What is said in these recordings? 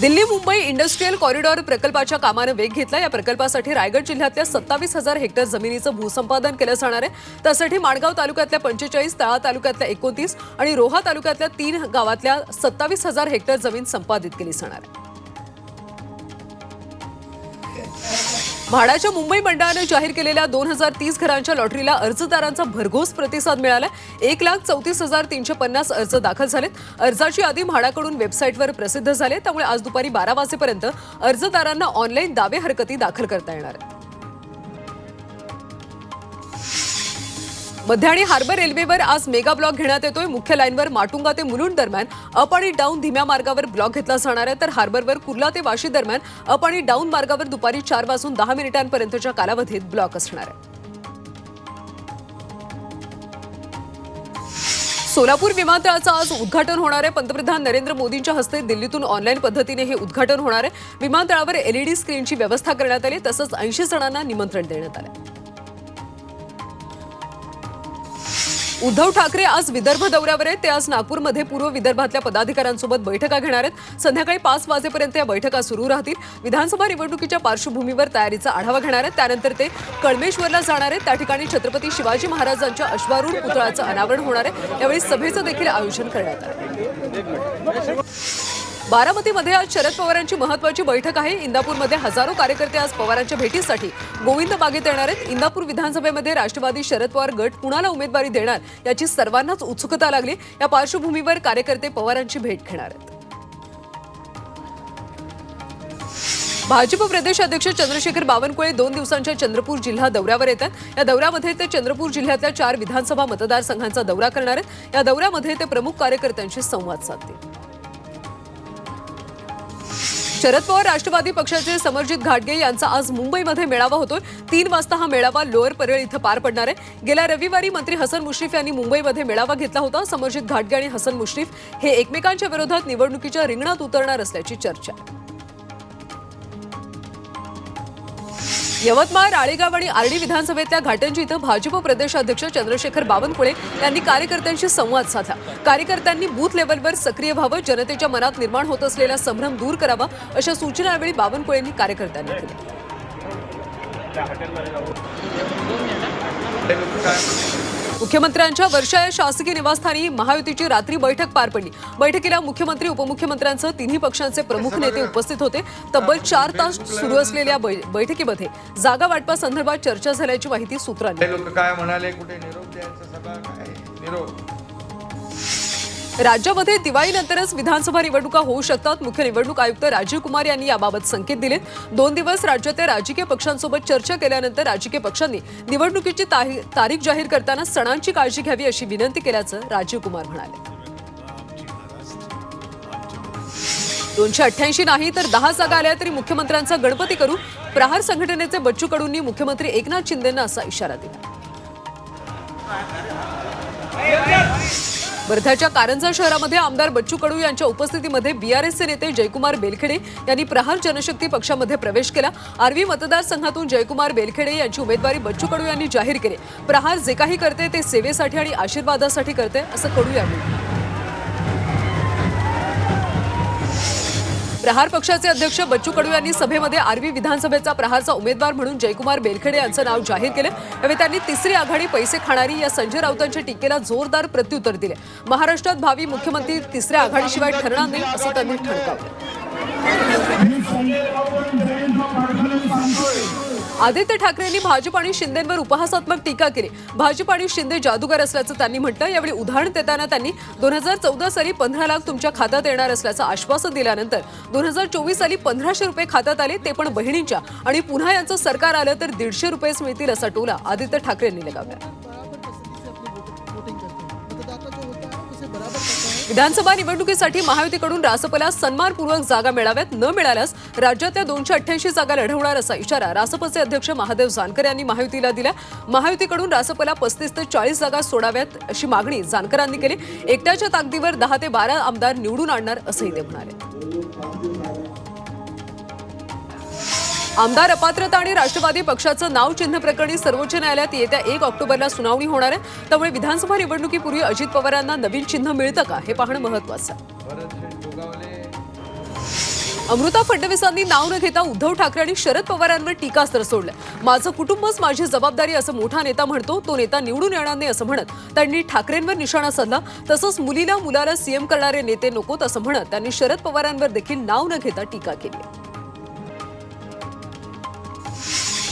Delhi Mumbai industrial corridor प्रकल्पाच्या कामानं वेग घेतला. या प्रकल्पासाठी रायगड जिल्ह्यातल्या सत्तावीस हजार हेक्टर जमिनीचं भूसंपादन केलं जाणार आहे. त्यासाठी माणगाव तालुक्यातल्या पंचेचाळीस तळा तालुक्यातल्या एकोणतीस आणि रोहा तालुक्यातल्या तीन गावातल्या सत्तावीस हजार हेक्टर जमीन संपादित केली जाणार आहे. म्हाडाच्या मुंबई मंडळानं जाहीर केलेल्या दोन हजार तीस घरांच्या लॉटरीला अर्जदारांचा भरघोस प्रतिसाद मिळाला. एक लाख चौतीस हजार तीनशे पन्नास अर्ज दाखल झालेत. अर्जाची यादी म्हाडाकडून वेबसाईटवर प्रसिद्ध झाले त्यामुळे आज दुपारी बारा वाजेपर्यंत अर्जदारांना ऑनलाईन दावे हरकती दाखल करता येणार आहेत. मध्य आणि हार्बर रेल्वेवर आज मेगा ब्लॉक घेण्यात येतोय. मुख्य लाईनवर माटुंगा ते मुलुंड दरम्यान अप आणि डाऊन धीम्या मार्गावर ब्लॉक घेतला जाणार आहे. तर हार्बरवर कुर्ला ते वाशी दरम्यान अप आणि डाऊन मार्गावर दुपारी चार वाजून दहा मिनिटांपर्यंतच्या कालावधीत ब्लॉक असणार आहे. सोलापूर विमानतळाचं आज उद्घाटन होणार आहे. पंतप्रधान नरेंद्र मोदींच्या हस्ते दिल्लीतून ऑनलाईन पद्धतीने हे उद्घाटन होणार आहे. विमानतळावर एलईडी स्क्रीनची व्यवस्था करण्यात आली. तसंच ऐंशी जणांना निमंत्रण देण्यात आलं उद्धव ठाकरे आज विदर्भ दौऱ्यावर आहेत. ते आज नागपूरमध्ये पूर्व विदर्भातल्या पदाधिकाऱ्यांसोबत बैठका घेणार आहेत. संध्याकाळी पाच वाजेपर्यंत या बैठका सुरू राहतील. विधानसभा निवडणुकीच्या पार्श्वभूमीवर तयारीचा आढावा घेणार आहेत. त्यानंतर ते कळमेश्वरला जाणार आहेत. त्या ठिकाणी छत्रपती शिवाजी महाराजांच्या अश्वारूढ पुतळ्याचं अनावरण होणार आहे. यावेळी सभेचं देखील आयोजन करण्यात आलं. बारामतीमध्ये आज शरद पवारांची महत्वाची बैठक आहे. इंदापूरमध्ये हजारो कार्यकर्ते आज पवारांच्या भेटीसाठी गोविंद बागेत येणार आहेत. इंदापूर विधानसभेमध्ये राष्ट्रवादी शरद पवार गट कुणाला उमेदवारी देणार याची सर्वांनाच उत्सुकता लागली. या पार्श्वभूमीवर कार्यकर्ते पवारांची भेट घेणार आहेत. भाजप प्रदेश अध्यक्ष चंद्रशेखर बावनकुळे दोन दिवसांच्या चंद्रपूर जिल्हा दौऱ्यावर येतात. या दौऱ्यामध्ये ते चंद्रपूर जिल्ह्यातल्या चार विधानसभा मतदारसंघांचा दौरा करणार आहेत. या दौऱ्यामध्ये ते प्रमुख कार्यकर्त्यांशी संवाद साधतील. शरद पवार राष्ट्रवादी पक्षाचे समरजित घाटगे यांचा आज मुंबईमध्ये मेळावा होतोय. तीन वाजता हा मेळावा लोअर परेल इथं पार पडणार आहे. गेल्या रविवारी मंत्री हसन मुश्रीफ यांनी मुंबईमध्ये मेळावा घेतला होता. समरजित घाटगे आणि हसन मुश्रीफ हे एकमेकांच्या विरोधात निवडणुकीच्या रिंगणात उतरणार असल्याची चर्चा आहे. यवतमाळ राळेगाव आणि आर्डी विधानसभेतल्या घाटंजी इथं भाजप प्रदेशाध्यक्ष चंद्रशेखर बावनकुळे यांनी कार्यकर्त्यांशी संवाद साधला. कार्यकर्त्यांनी बूथ लेवलवर सक्रिय व्हावं जनतेच्या मनात निर्माण होत असलेला संभ्रम दूर करावा अशा सूचना यावेळी बावनकुळे यांनी कार्यकर्त्यांना केल्या. मुख्यमंत्र्यांच्या वर्षा या शासकीय निवासस्थानी महायुतीची रात्री बैठक पार पडली. बैठकीला मुख्यमंत्री उपमुख्यमंत्र्यांसह तिन्ही पक्षांचे प्रमुख नेते उपस्थित होते. तब्बल चार तास सुरू असलेल्या बैठकीमध्ये जागा वाटपासंदर्भात चर्चा झाल्याची माहिती सूत्रांनी. लोक काय म्हणाले? कुठे निरोप द्यायचा सभा? काय? निरोप. राज्यामध्ये दिवाळीनंतरच विधानसभा निवडणुका होऊ शकतात. मुख्य निवडणूक आयुक्त राजीव कुमार यांनी याबाबत संकेत दिले. दोन दिवस राज्यातल्या राजकीय पक्षांसोबत चर्चा केल्यानंतर राजकीय पक्षांनी निवडणुकीची तारीख जाहीर करताना सणांची काळजी घ्यावी अशी विनंती केल्याचं राजीव कुमार म्हणाले. दोनशे अठ्ठ्याऐंशी नाही तर दहा जागा आल्या तरी मुख्यमंत्र्यांचा गणपती करू प्रहार संघटनेचे बच्चू कडूंनी मुख्यमंत्री एकनाथ शिंदेंना असा इशारा दिला. वर्ध्याच्या कारंजा शहरामध्ये आमदार बच्चू कडू यांच्या उपस्थितीमध्ये बीआरएसचे नेते जयकुमार बेलखेडे यांनी प्रहार जनशक्ती पक्षामध्ये प्रवेश केला. आर्वी मतदारसंघातून जयकुमार बेलखेडे यांची उमेदवारी बच्चू कडू यांनी जाहीर केली. प्रहार जे काही करते ते सेवेसाठी आणि आशीर्वादासाठी करते असं कडू यांनी प्रहार पक्षाचे अध्यक्ष बच्चू कडू यांनी सभेमध्ये आर्वी विधानसभेचा प्रहारचा उमेदवार म्हणून जयकुमार बेलखेडे यांचं नाव जाहीर केलं. यावेळी त्यांनी तिसरी आघाडी पैसे खाणारी या संजय राऊतांच्या टीकेला जोरदार प्रत्युत्तर दिले. महाराष्ट्रात भावी मुख्यमंत्री तिसऱ्या आघाडीशिवाय ठरणार नाही असं त्यांनी ठणकावलं. आदित्य ठाकरेंनी भाजप आणि शिंदेंवर उपहासात्मक टीका केली. भाजप आणि शिंदे जादूगार असल्याचं त्यांनी म्हटलं. यावेळी उदाहरण देताना त्यांनी दोन हजार चौदा साली पंधरा लाख तुमच्या खात्यात येणार असल्याचं आश्वासन दिल्यानंतर दोन हजार चोवीस साली पंधराशे रुपये खात्यात आले ते पण बहिणींच्या. आणि पुन्हा यांचं सरकार आलं तर दीडशे रुपयेच मिळतील असा टोला आदित्य ठाकरेंनी लगावला. विधानसभा निवडणुकीसाठी महायुतीकडून रासपला सन्मानपूर्वक जागा मिळाव्यात न मिळाल्यास राज्यातल्या दोनशे अठ्ठ्याऐंशी जागा लढवणार असा इशारा रासपचे अध्यक्ष महादेव जानकर यांनी महायुतीला दिला महायुतीकडून रासपला पस्तीस ते चाळीस जागा सोडाव्यात अशी मागणी जानकरांनी केली. एकट्याच्या ताकदीवर दहा ते बारा आमदार निवडून आणणार असंही ते म्हणाले. आमदार अपात्रता आणि राष्ट्रवादी पक्षाचं नाव चिन्ह प्रकरणी सर्वोच्च न्यायालयात येत्या एक ऑक्टोबरला सुनावणी होणार आहे. त्यामुळे विधानसभा निवडणुकीपूर्वी अजित पवारांना नवीन चिन्ह मिळतं का हे पाहणं महत्वाचं अमृता फडणवीसांनी नाव न घेता उद्धव ठाकरे आणि शरद पवारांवर टीकास्त्र सोडलं. माझं कुटुंबच माझी जबाबदारी असं मोठा नेता म्हणतो तो नेता निवडून येणार नाही असं म्हणत. त्यांनी ठाकरेंवर निशाणा साधला तसंच मुलीला मुलाला सीएम करणारे नेते नकोत असं म्हणत. त्यांनी शरद पवारांवर देखील नाव न घेता टीका केली.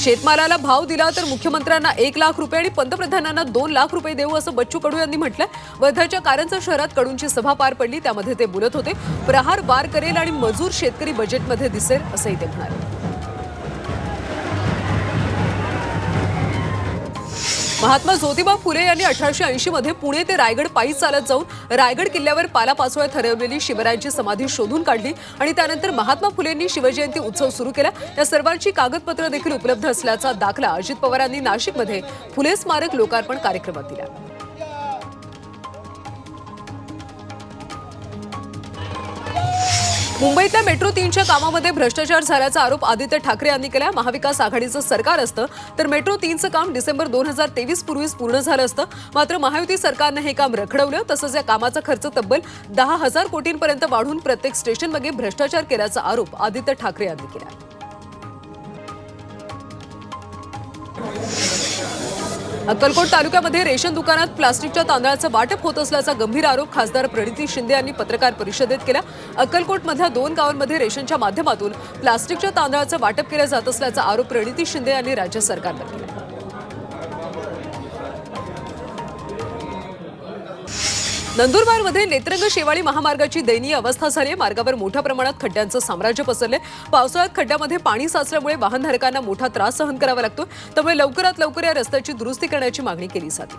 शेतमालाला भाव दिला तर मुख्यमंत्र्यांना एक लाख रुपये आणि पंतप्रधानांना दोन लाख रुपये देऊ असं बच्चू कडू यांनी म्हटलं वर्ध्याच्या कारंजा शहरात कडूंची सभा पार पडली त्यामध्ये ते बोलत होते. प्रहार वार करेल आणि मजूर शेतकरी बजेटमध्ये दिसेल असंही ते म्हणाले. महात्मा ज्योतिबा फुले यांनी अठराशे ऐंशी मध्ये पुणे ते रायगड पायी चालत जाऊन रायगड किल्ल्यावर पालापाचोळ्यात ठरवलेली शिवरायांची समाधी शोधून काढली आणि त्यानंतर महात्मा फुलेंनी शिवजयंती उत्सव सुरू केला. या सर्वांची कागदपत्र देखील उपलब्ध असल्याचा दाखला अजित पवारांनी नाशिकमध्ये फुले स्मारक लोकार्पण कार्यक्रमात दिला. मुंबईतल्या मेट्रो तीनच्या कामामध्ये भ्रष्टाचार झाल्याचा आरोप आदित्य ठाकरे यांनी केला. महाविकास आघाडीचं सरकार असतं तर मेट्रो तीनचं काम डिसेंबर दोन हजार तेवीस पूर्वीच पूर्ण झालं असतं. मात्र महायुती सरकारनं हे काम रखडवलं तसंच या कामाचा खर्च तब्बल दहा हजार कोटींपर्यंत वाढून प्रत्येक स्टेशनमध्ये भ्रष्टाचार केल्याचा आरोप आदित्य ठाकरे यांनी केला. अक्कलकोट तालुक्यामध्ये रेशन दुकानात प्लास्टिकच्या तांदळाचं वाटप होत असल्याचा गंभीर आरोप खासदार प्रणिती शिंदे यांनी पत्रकार परिषदेत केला. अक्कलकोटमधल्या दोन गावांमध्ये रेशनच्या माध्यमातून प्लास्टिकच्या तांदळाचं वाटप केलं जात असल्याचा आरोप प्रणिती शिंदे यांनी राज्य सरकारवर केला. नंदुरबारमध्ये नेत्रंग शेवाळी महामार्गाची दयनीय अवस्था झाली आहे. मार्गावर मोठ्या प्रमाणात खड्ड्यांचं साम्राज्य पसरले पावसाळ्यात खड्ड्यामध्ये पाणी साचल्यामुळे वाहनधारकांना मोठा त्रास सहन करावा लागतो त्यामुळे लवकरात लवकर या रस्त्याची दुरुस्ती करण्याची मागणी केली जाते.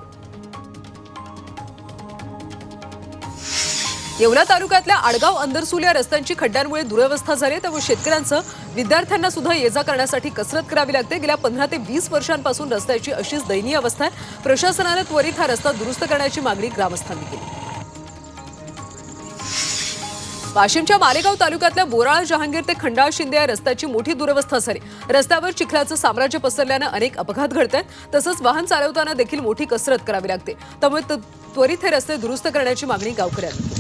येवला तालुक्यातल्या आडगाव अंदरसूल या रस्त्यांची खड्ड्यांमुळे दुरवस्था झाली आहे, त्यामुळे शेतकऱ्यांचं विद्यार्थ्यांना सुद्धा ये जा करण्यासाठी कसरत करावी लागते. गेल्या पंधरा ते वीस वर्षांपासून रस्त्याची अशीच दयनीय अवस्था आहे. प्रशासनानं त्वरित हा रस्ता दुरुस्त करण्याची मागणी ग्रामस्थांनी केली. वाशिमच्या मालेगाव तालुक्यातल्या बोराळा जहांगीर ते खंडाळ शिंदे या रस्त्याची मोठी दुरवस्था झाली. रस्त्यावर चिखलाचं साम्राज्य पसरल्यानं अनेक अपघात घडत आहेत तसंच वाहन चालवताना देखील मोठी कसरत करावी लागते. त्यामुळे त्वरित हे रस्ते दुरुस्त करण्याची मागणी गावकऱ्यांनी.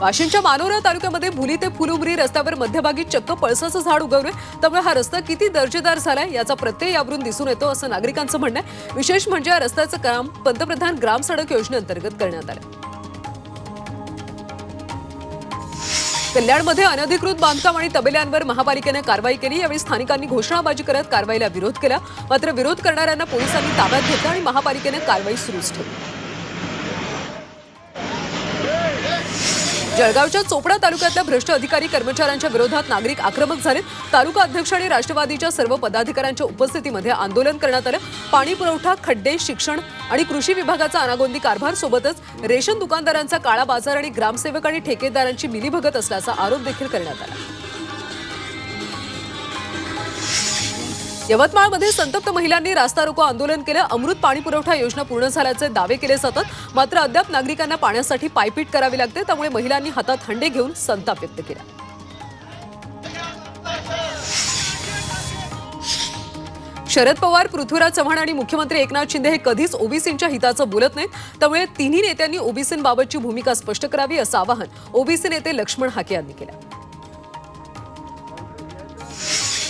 वाशिमच्या मानोरा तालुक्यामध्ये भुली ते फुलुमरी रस्त्यावर मध्यभागी चक्क पळसाचं झाड उगवलंय. त्यामुळे हा रस्ता किती दर्जेदार झालाय याचा प्रत्यय यावरून दिसून येतो असं नागरिकांचं म्हणणं आहे. विशेष म्हणजे या रस्त्याचं काम पंतप्रधान ग्राम सडक योजनेअंतर्गत करण्यात आलं कल्याणमध्ये अनधिकृत बांधकाम आणि तबेल्यांवर महापालिकेनं कारवाई केली. यावेळी स्थानिकांनी घोषणाबाजी करत कारवाईला विरोध केला. मात्र विरोध करणाऱ्यांना पोलिसांनी ताब्यात घेतलं आणि महापालिकेनं कारवाई सुरूच ठेवली. जळगावच्या चोपडा तालुक्यातल्या भ्रष्ट अधिकारी कर्मचाऱ्यांच्या विरोधात नागरिक आक्रमक झाले तालुका अध्यक्ष आणि राष्ट्रवादीच्या सर्व पदाधिकाऱ्यांच्या उपस्थितीमध्ये आंदोलन करण्यात आलं. पाणी पुरवठा खड्डे शिक्षण आणि कृषी विभागाचा अनागोंदी कारभार सोबतच रेशन दुकानदारांचा काळा बाजार आणि ग्रामसेवक आणि ठेकेदारांची मिलीभगत असल्याचा आरोप देखील करण्यात आला. यवतमाळमध्ये संतप्त महिलांनी रास्ता रोको आंदोलन केलं. अमृत पाणी पुरवठा योजना पूर्ण झाल्याचे दावे केले जातात मात्र अद्याप नागरिकांना पाण्यासाठी पायपीट करावी लागते. त्यामुळे महिलांनी हातात हंडे घेऊन संताप व्यक्त केला. शरद पवार पृथ्वीराज चव्हाण आणि मुख्यमंत्री एकनाथ शिंदे हे कधीच ओबीसींच्या हिताचं बोलत नाहीत. त्यामुळे तिन्ही नेत्यांनी ओबीसींबाबतची भूमिका स्पष्ट करावी असं आवाहन ओबीसी नेते लक्ष्मण हाके यांनी केलं.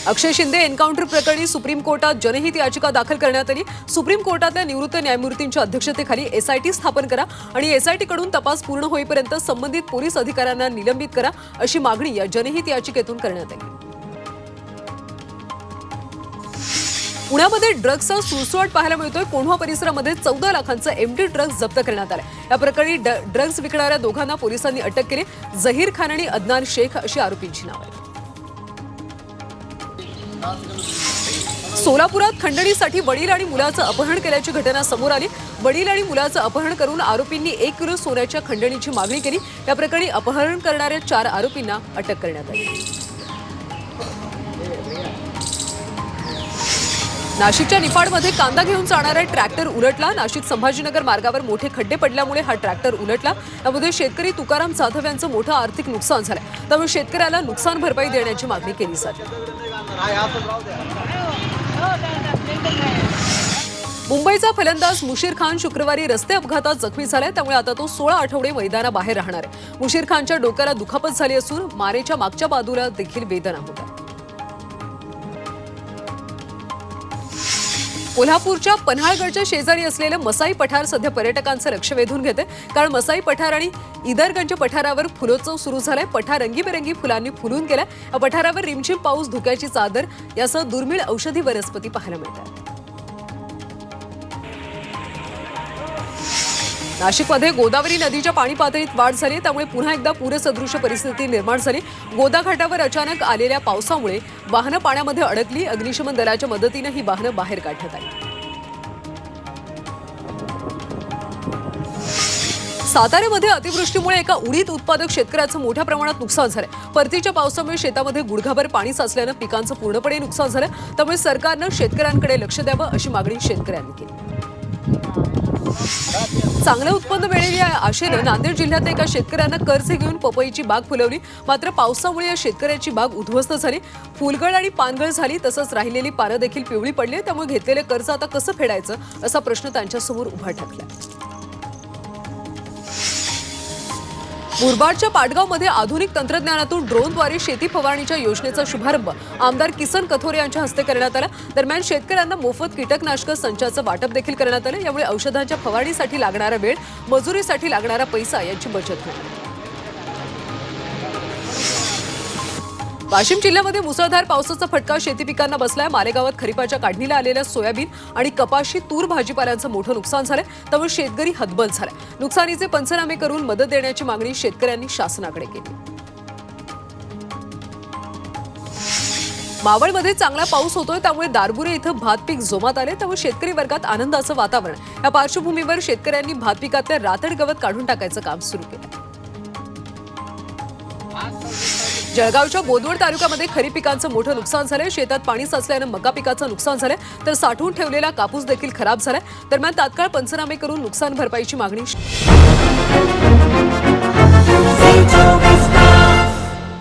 अक्षय शिंदे एन्काउंटर प्रकरणी सुप्रीम कोर्टात जनहित याचिका दाखल करण्यात आली. सुप्रीम कोर्टातल्या निवृत्त न्यायमूर्तींच्या अध्यक्षतेखाली एसआयटी स्थापन करा आणि एसआयटीकडून तपास पूर्ण होईपर्यंत संबंधित पोलीस अधिकाऱ्यांना निलंबित करा अशी मागणी या जनहित याचिकेतून करण्यात आली. पुण्यामध्ये ड्रग्सचा सुळसुळाट पाहायला मिळतोय. कोंढवा परिसरामध्ये चौदा लाखांचं एमडी ड्रग्ज जप्त करण्यात आलं या प्रकरणी ड्रग्ज विकणाऱ्या दोघांना पोलिसांनी अटक केली. जहीर खान आणि अदनान शेख अशी आरोपींची नावं आहेत. सोलापुरात खंडणीसाठी वडील आणि मुलाचं अपहरण केल्याची घटना समोर आली. वडील आणि मुलाचं अपहरण करून आरोपींनी एक किलो सोन्याच्या खंडणीची मागणी केली. या प्रकरणी अपहरण करणाऱ्या चार आरोपींना अटक करण्यात आली. नाशिकच्या निफाडमध्ये कांदा घेऊन जाणारा ट्रॅक्टर उलटला. नाशिक संभाजीनगर मार्गावर मोठे खड्डे पडल्यामुळे हा ट्रॅक्टर उलटला. त्यामध्ये शेतकरी तुकाराम जाधव यांचं मोठं आर्थिक नुकसान झालं. त्यामुळे शेतकऱ्याला नुकसान भरपाई देण्याची मागणी केली जाते. मुंबईचा फलंदाज मुशीर खान शुक्रवारी रस्ते अपघातात जखमी झालाय त्यामुळे आता तो सोळा आठवडे मैदानाबाहेर राहणार. आहे मुशीर खानच्या डोक्याला दुखापत झाली असून मारेच्या मागच्या बाजूला देखील वेदना होत कोल्हापूरच्या पन्हाळगडच्या शेजारी असलेलं मसाई पठार सध्या पर्यटकांचं लक्ष वेधून घेते कारण मसाई पठार आणि इदरगंज पठारावर फुलोत्सव सुरू झालाय. पठार रंगीबेरंगी फुलांनी फुलून गेलाय. या पठारावर रिमझिम पाऊस धुक्याची चादर यासह दुर्मिळ औषधी वनस्पती पाहायला मिळतात. नाशिकमध्ये गोदावरी नदीच्या पाणी पातळीत वाढ झाली त्यामुळे पुन्हा एकदा पूरसदृश्य परिस्थिती निर्माण झाली. गोदा घाटावर अचानक आलेल्या पावसामुळे वाहनं पाण्यामध्ये अडकली. अग्निशमन दलाच्या मदतीनं ही वाहनं बाहेर काढण्यात आली. साताऱ्यामध्ये अतिवृष्टीमुळे एका उडीद उत्पादक शेतकऱ्याचं मोठ्या प्रमाणात नुकसान झालंय परतीच्या पावसामुळे शेतामध्ये गुडघाभर पाणी साचल्यानं पिकांचं पूर्णपणे नुकसान झालं. त्यामुळे सरकारनं शेतकऱ्यांकडे लक्ष द्यावं अशी मागणी शेतकऱ्यांनी केली. चांगलं उत्पन्न मिळेल या आशेनं नांदेड जिल्ह्यात एका शेतकऱ्यानं कर्ज घेऊन पपईची बाग फुलवली. मात्र पावसामुळे या शेतकऱ्याची बाग उद्ध्वस्त झाली. फुलगळ आणि पानगळ झाली तसंच राहिलेली पारं देखील पिवळी पडली त्यामुळे घेतलेले कर्ज आता कसं फेडायचं असा प्रश्न त्यांच्यासमोर उभा ठाकला मुरबाडच्या पाटगावमध्ये आधुनिक तंत्रज्ञानातून ड्रोनद्वारे शेती फवारणीच्या योजनेचा शुभारंभ. आमदार किसन कथोरे यांच्या हस्ते करण्यात आला. दरम्यान शेतकऱ्यांना मोफत कीटकनाशक संचाचं वाटप देखील करण्यात आलं. यामुळे औषधांच्या फवारणीसाठी लागणारा वेळ मजुरीसाठी लागणारा पैसा यांची बचत होईल. वाशिम जिल्ह्यामध्ये मुसळधार पावसाचा फटका शेती पिकांना बसलाय. मालेगावात खरीपाच्या काढणीला आलेल्या सोयाबीन आणि कपाशी तूर भाजीपाल्यांचं मोठं नुकसान झालंय. त्यामुळे शेतकरी हतबल झालाय. नुकसानीचे पंचनामे करून मदत देण्याची मागणी शेतकऱ्यांनी शासनाकडे केली. मावळमध्ये चांगला पाऊस होतोय त्यामुळे दारबुरे इथं भात पीक जोमात आले. त्यामुळे शेतकरी वर्गात आनंदाचं वातावरण. या पार्श्वभूमीवर शेतकऱ्यांनी भात पिकातलं रातड गवत काढून टाकायचं काम सुरू केलं. जळगावच्या बोदवड तालुक्यामध्ये खरीप पिकांचं मोठं नुकसान झालंय. शेतात पाणी साचल्यानं मका पिकाचं नुकसान झालंय. तर साठवून ठेवलेला कापूस देखील खराब झालाय. दरम्यान तात्काळ पंचनामे करून नुकसान भरपाईची मागणी